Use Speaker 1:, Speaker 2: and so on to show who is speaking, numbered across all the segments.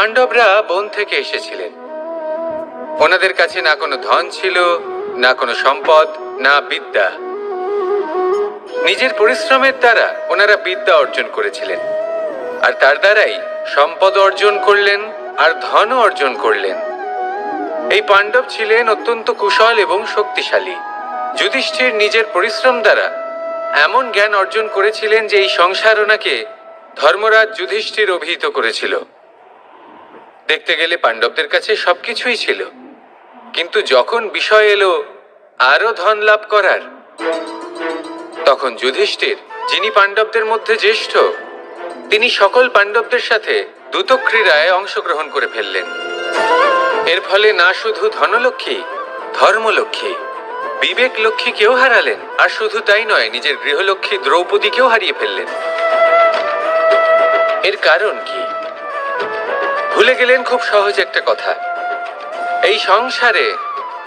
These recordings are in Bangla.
Speaker 1: পাণ্ডবরা বন থেকে এসেছিলেন। ওনাদের কাছে না কোনো ধন ছিল, না কোনো সম্পদ, না বিদ্যা। নিজের পরিশ্রমের দ্বারা ওনারা বিদ্যা অর্জন করেছিলেন। আর তার দ্বারাই সম্পদ অর্জন করলেন আর ধনও অর্জন করলেন। এই পাণ্ডব ছিলেন অত্যন্ত কুশল এবং শক্তিশালী। যুধিষ্ঠির নিজের পরিশ্রম দ্বারা এমন জ্ঞান অর্জন করেছিলেন যে এই সংসার ওনাকে ধর্মরাজ যুধিষ্ঠির অভিহিত করেছিল। দেখতে গেলে পাণ্ডবদের কাছে সবকিছুই ছিল। কিন্তু যখন বিষয় এলো আরও ধন লাভ করার, তখন যুধিষ্ঠির, যিনি পাণ্ডবদের মধ্যে জ্যেষ্ঠ, তিনি সকল পাণ্ডবদের সাথে দ্রুত ক্রীড়ায় অংশগ্রহণ করে ফেললেন। এর ফলে না শুধু ধনলক্ষ্মী, ধর্মলক্ষ্মী বিবেক লক্ষ্মীকেও হারালেন, আর শুধু তাই নয়, নিজের গৃহলক্ষ্মী দ্রৌপদীকেও হারিয়ে ফেললেন। এর কারণ কি? ভুলে গেলেন খুব সহজ একটা কথা। এই সংসারে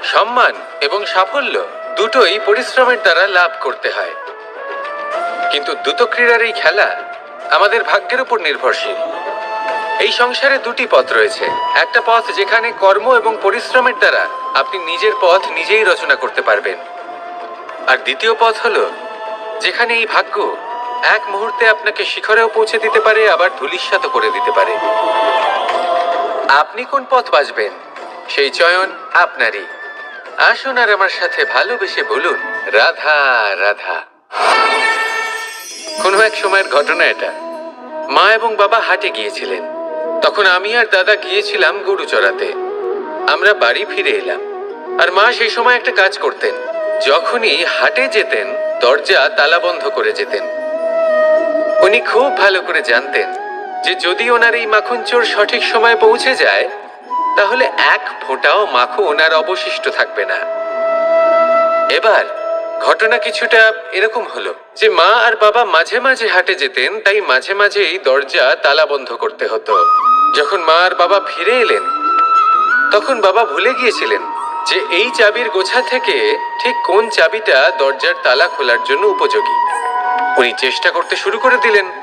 Speaker 1: সম্মান এবং সাফল্য দুটোই পরিশ্রমের দ্বারা লাভ করতে হয়। কিন্তু দ্রুত ক্রীড়ার এই খেলা আমাদের ভাগ্যের উপর নির্ভরশীল। এই সংসারে দুটি পথ রয়েছে। একটা পথ যেখানে কর্ম এবং পরিশ্রমের দ্বারা আপনি নিজের পথ নিজেই রচনা করতে পারবেন। আর দ্বিতীয় পথ হলো যেখানে এই ভাগ্য এক মুহূর্তে আপনাকে শিখরেও পৌঁছে দিতে পারে, আবার ধুলিস্বাত করে দিতে পারে। আপনি কোন পথ বাঁচবেন? সেই চয়ন আপনারই। আসুন আর আমার সাথে ভালোবেসে বলুন, রাধা রাধা। কোনো এক সময়ের ঘটনা এটা। মা এবং বাবা হাটে গিয়েছিলেন। তখন আমি আর দাদা গিয়েছিলাম গরু চড়াতে। আমরা বাড়ি ফিরে এলাম। আর মা সেই সময় একটা কাজ করতেন। যখনই হাটে যেতেন, দরজা তালা বন্ধ করে যেতেন। উনি খুব ভালো করে জানতেন যে যদি ওনার এই মাখন চোর সঠিক সময়ে পৌঁছে যায়, তাহলে এক ফোঁটাও মাখন ওনার অবশিষ্ট থাকবে না। এবার, ঘটনা কিছুটা এরকম হলো যে মা আর বাবা মাঝে মাঝে হাটে যেতেন, তাই মাঝে মাঝেই দরজা তালা বন্ধ করতে হতো। যখন মা আর বাবা ফিরে এলেন, তখন বাবা ভুলে গিয়েছিলেন যে এই চাবির গোছা থেকে ঠিক কোন চাবিটা দরজার তালা খোলার জন্য উপযোগী। উনি চেষ্টা করতে শুরু করে দিলেন।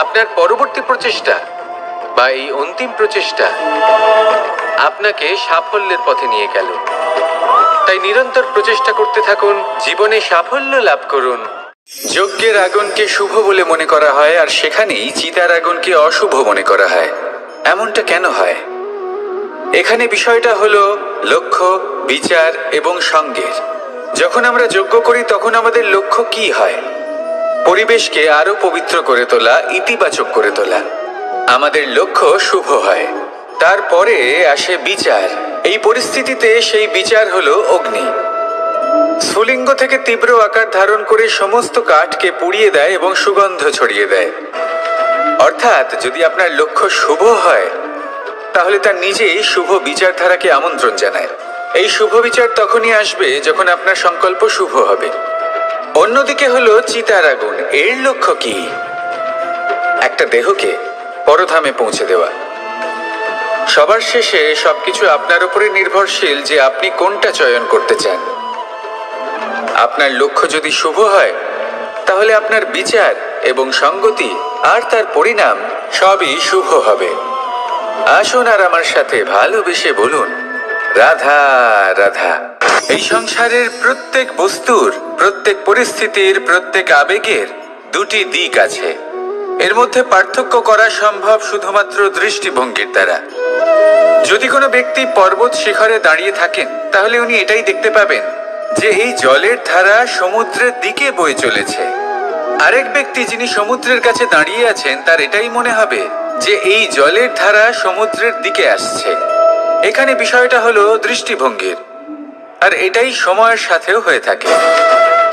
Speaker 1: আপনার পরবর্তী প্রচেষ্টা বা এই অন্তিম প্রচেষ্টা আপনাকে সাফল্যের পথে নিয়ে গেল। তাই নিরন্তর প্রচেষ্টা করতে থাকুন, জীবনে সাফল্য লাভ করুন। যজ্ঞের আগুনকে শুভ বলে মনে করা হয় আর সেখানেই চিতার আগুনকে অশুভ মনে করা হয়। এমনটা কেন হয়? এখানে বিষয়টা হলো লক্ষ্য, বিচার এবং সঙ্গের। যখন আমরা যজ্ঞ করি, তখন আমাদের লক্ষ্য কি হয়? পরিবেশকে আরও পবিত্র করে তোলা, ইতিবাচক করে তোলা। আমাদের লক্ষ্য শুভ হয়। তারপরে আসে বিচার। এই পরিস্থিতিতে সেই বিচার হলো অগ্নি। স্ফুলিঙ্গ থেকে তীব্র আকার ধারণ করে সমস্ত কাঠকে পুড়িয়ে দেয় এবং সুগন্ধ ছড়িয়ে দেয়। অর্থাৎ যদি আপনার লক্ষ্য শুভ হয়, তাহলে তার নিজেই শুভ বিচারধারাকে আমন্ত্রণ জানায়। এই শুভ বিচার তখনই আসবে যখন আপনার সংকল্প শুভ হবে। অন্যদিকে হলো চিতার আগুন। এর লক্ষ্য কি? একটা দেহকে পরধামে পৌঁছে দেওয়া। সবার শেষে সবকিছু আপনার উপরে নির্ভরশীল যে আপনি কোনটা চয়ন করতে চান। আপনার লক্ষ্য যদি শুভ হয়, তাহলে আপনার বিচার এবং সঙ্গতি আর তার পরিণাম সবই শুভ হবে। আসুন আর আমার সাথে ভালোবেসে বলুন, রাধা রাধা। এই সংসারের প্রত্যেক বস্তুর, প্রত্যেক পরিস্থিতির, প্রত্যেক আবেগের দুটি দিক আছে। এর মধ্যে পার্থক্য করা সম্ভব শুধুমাত্র দৃষ্টিভঙ্গির দ্বারা।
Speaker 2: যদি কোনো ব্যক্তি পর্বত শিখরে দাঁড়িয়ে থাকেন, তাহলে উনি এটাই দেখতে পাবেন যে এই জলের ধারা সমুদ্রের দিকে বয়ে চলেছে। আরেক ব্যক্তি যিনি সমুদ্রের কাছে দাঁড়িয়ে আছেন, তার এটাই মনে হবে যে এই জলের ধারা সমুদ্রের দিকে আসছে। এখানে বিষয়টা হলো দৃষ্টিভঙ্গির। আর এটাই সময়ের সাথেও হয়ে থাকে।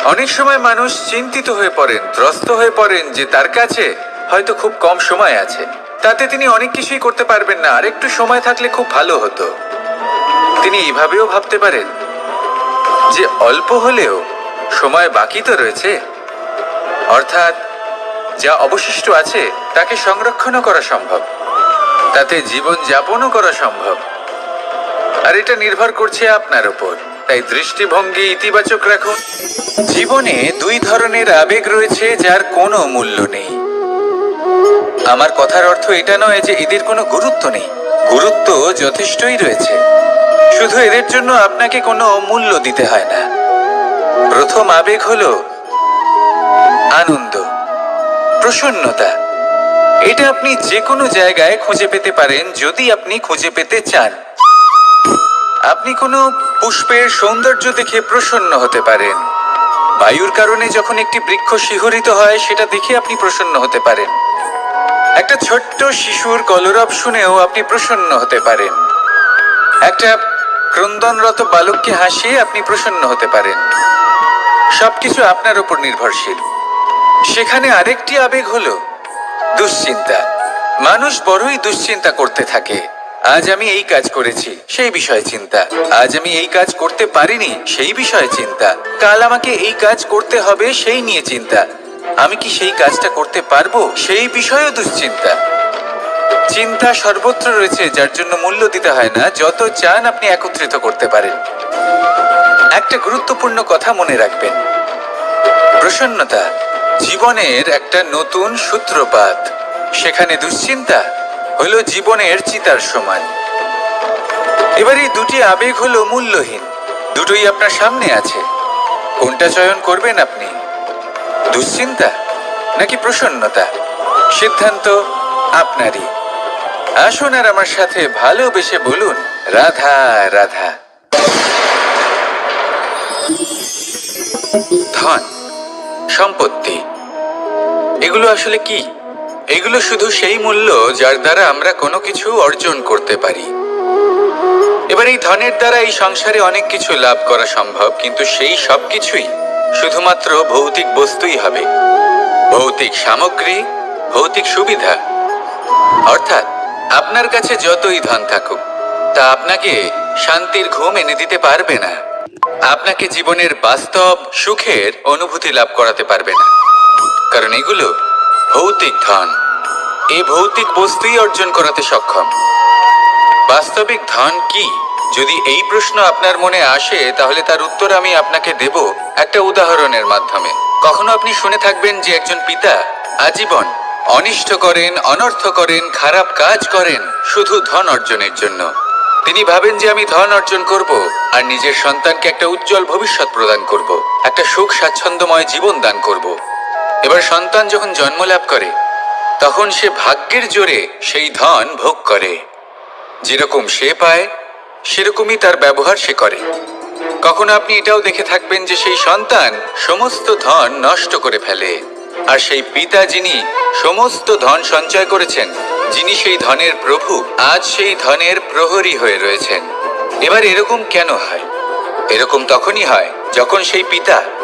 Speaker 2: অনেক সময় মানুষ চিন্তিত হয়ে পড়েন, ত্রস্ত হয়ে পড়েন যে তার কাছে হয়তো খুব কম সময় আছে। তাতে তিনি অনেক কিছুই করতে পারবেন না, আর একটু সময় থাকলে খুব ভালো হতো। তিনি এইভাবেও ভাবতে পারেন যে অল্প হলেও সময় বাকি তো রয়েছে। অর্থাৎ যা অবশিষ্ট আছে, তাকে সংরক্ষণও করা সম্ভব। তাতে জীবন যাপনও করা সম্ভব। আর এটা নির্ভর করছে আপনার উপর। তাই দৃষ্টিভঙ্গি ইতিবাচক রাখুন জীবনে দুই ধরনের আবেগ রয়েছে যার কোনো মূল্য নেই। আমার কথার অর্থ এটা নয় যে এদের কোনো গুরুত্ব নেই। গুরুত্ব যথেষ্টই রয়েছে। শুধু এদের জন্য আপনাকে কোনো মূল্য দিতে হয় না। প্রথম আবেগ হলো আনন্দ, প্রসন্নতা। এটা আপনি যে কোনো জায়গায় খুঁজে পেতে পারেন যদি আপনি খুঁজে পেতে চান। আপনি কোনো পুষ্পের সৌন্দর্য দেখে প্রসন্ন হতে পারেন। বায়ুর কারণে যখন একটি বৃক্ষ শিহরিত হয়, সেটা দেখে আপনি প্রসন্ন হতে পারেন। একটা ছোট্ট শিশুর কলরব শুনেও আপনি প্রসন্ন হতে পারেন। একটা ক্রন্দনরত বালককে হাসিয়ে আপনি প্রসন্ন হতে পারেন। সবকিছু আপনার উপর নির্ভরশীল। সেখানে আরেকটি আবেগ হলো দুশ্চিন্তা। মানুষ বড়ই দুশ্চিন্তা করতে থাকে। আজ আমি এই কাজ করেছি, সেই বিষয়ে চিন্তা। আজ আমি এই কাজ করতে পারিনি, সেই বিষয়ে চিন্তা। কাল আমাকে এই কাজ করতে হবে, সেই নিয়ে চিন্তা। আমি কি সেই কাজটা করতে পারব, সেই বিষয়েও দুশ্চিন্তা। চিন্তা সর্বত্র রয়েছে, যার জন্য মূল্য দিতে হয় না, যত চান আপনি একত্রিত করতে পারেন। একটা গুরুত্বপূর্ণ কথা মনে রাখবেন। প্রসন্নতা, জীবনের একটা নতুন সূত্রপাত। সেখানে দুশ্চিন্তা হলো জীবনের চিতার সমান এবার এই দুটি আবেগ হলো মূল্যহীন। দুটোই আপনার সামনে আছে। কোনটা চয়ন করবেন আপনি? দুশ্চিন্তা নাকি প্রসন্নতা? সিদ্ধান্ত আপনারই। আসুন আর আমার সাথে ভালোবেসে বলুন, রাধা রাধা। ধন, সম্পত্তি, এগুলো আসলে কি? এগুলো শুধু সেই মূল্য যার দ্বারা আমরা কোনো কিছু অর্জন করতে পারি। এবার এই ধনের দ্বারা এই সংসারে অনেক কিছু লাভ করা সম্ভব, কিন্তু সেই সব কিছুই শুধুমাত্র ভৌতিক বস্তুই হবে। ভৌতিক সামগ্রী, ভৌতিক সুবিধা। অর্থাৎ আপনার কাছে যতই ধন থাকুক, তা আপনাকে শান্তির ঘুম এনে দিতে পারবে না। আপনাকে জীবনের বাস্তব সুখের অনুভূতি লাভ করাতে পারবে না। কারণ এগুলো ভৌতিক ধন। এই ভৌতিক বস্তুই অর্জন করাতে সক্ষম। বাস্তবিক ধন কি? যদি এই প্রশ্ন আপনার মনে আসে, তাহলে তার উত্তর আমি আপনাকে দেব একটা উদাহরণের মাধ্যমে। কখনো আপনি শুনে থাকবেন যে একজন পিতা আজীবন অনিষ্ট করেন, অনর্থ করেন, খারাপ কাজ করেন, শুধু ধন অর্জনের জন্য। তিনি ভাবেন যে আমি ধন অর্জন করব আর নিজের সন্তানকে একটা উজ্জ্বল ভবিষ্যৎ প্রদান করব, একটা সুখ স্বাচ্ছন্দ্যময় জীবন দান করব। এবার সন্তান যখন জন্ম লাভ করে, তখন সে ভাগ্যের জোরে সেই ধন ভোগ করে। যেরকম সে পায়, সেরকমই তার ব্যবহার সে করে। কখনো আপনি এটাও দেখে থাকবেন যে সেই সন্তান সমস্ত ধন নষ্ট করে ফেলে, আর সেই পিতা যিনি সমস্ত ধন সঞ্চয় করেছেন, যিনি সেই ধনের প্রভু, আজ সেই ধনের প্রহরী হয়ে রয়েছেন। এবার এরকম কেন হয়? এরকম তখনই হয় যখন সেই পিতা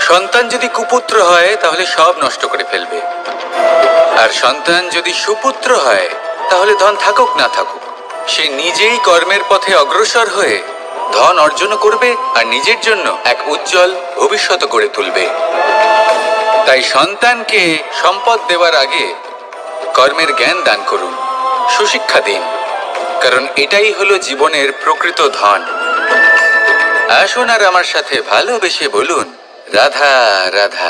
Speaker 2: সন্তান যদি কুপুত্র হয়, তাহলে সব নষ্ট করে ফেলবে। আর সন্তান যদি সুপুত্র হয়, তাহলে ধন থাকুক না থাকুক। সে নিজেই কর্মের পথে অগ্রসর হয়ে ধন অর্জন করবে আর নিজের জন্য এক উজ্জ্বল ভবিষ্যৎ গড়ে তুলবে। তাই সন্তানকে সম্পদ দেওয়ার আগে কর্মের জ্ঞান দান করুন, সুশিক্ষা দিন, কারণ এটাই হলো জীবনের প্রকৃত ধন। আসুন আর আমার সাথে ভালোবেসে বলুন রাধা রাধা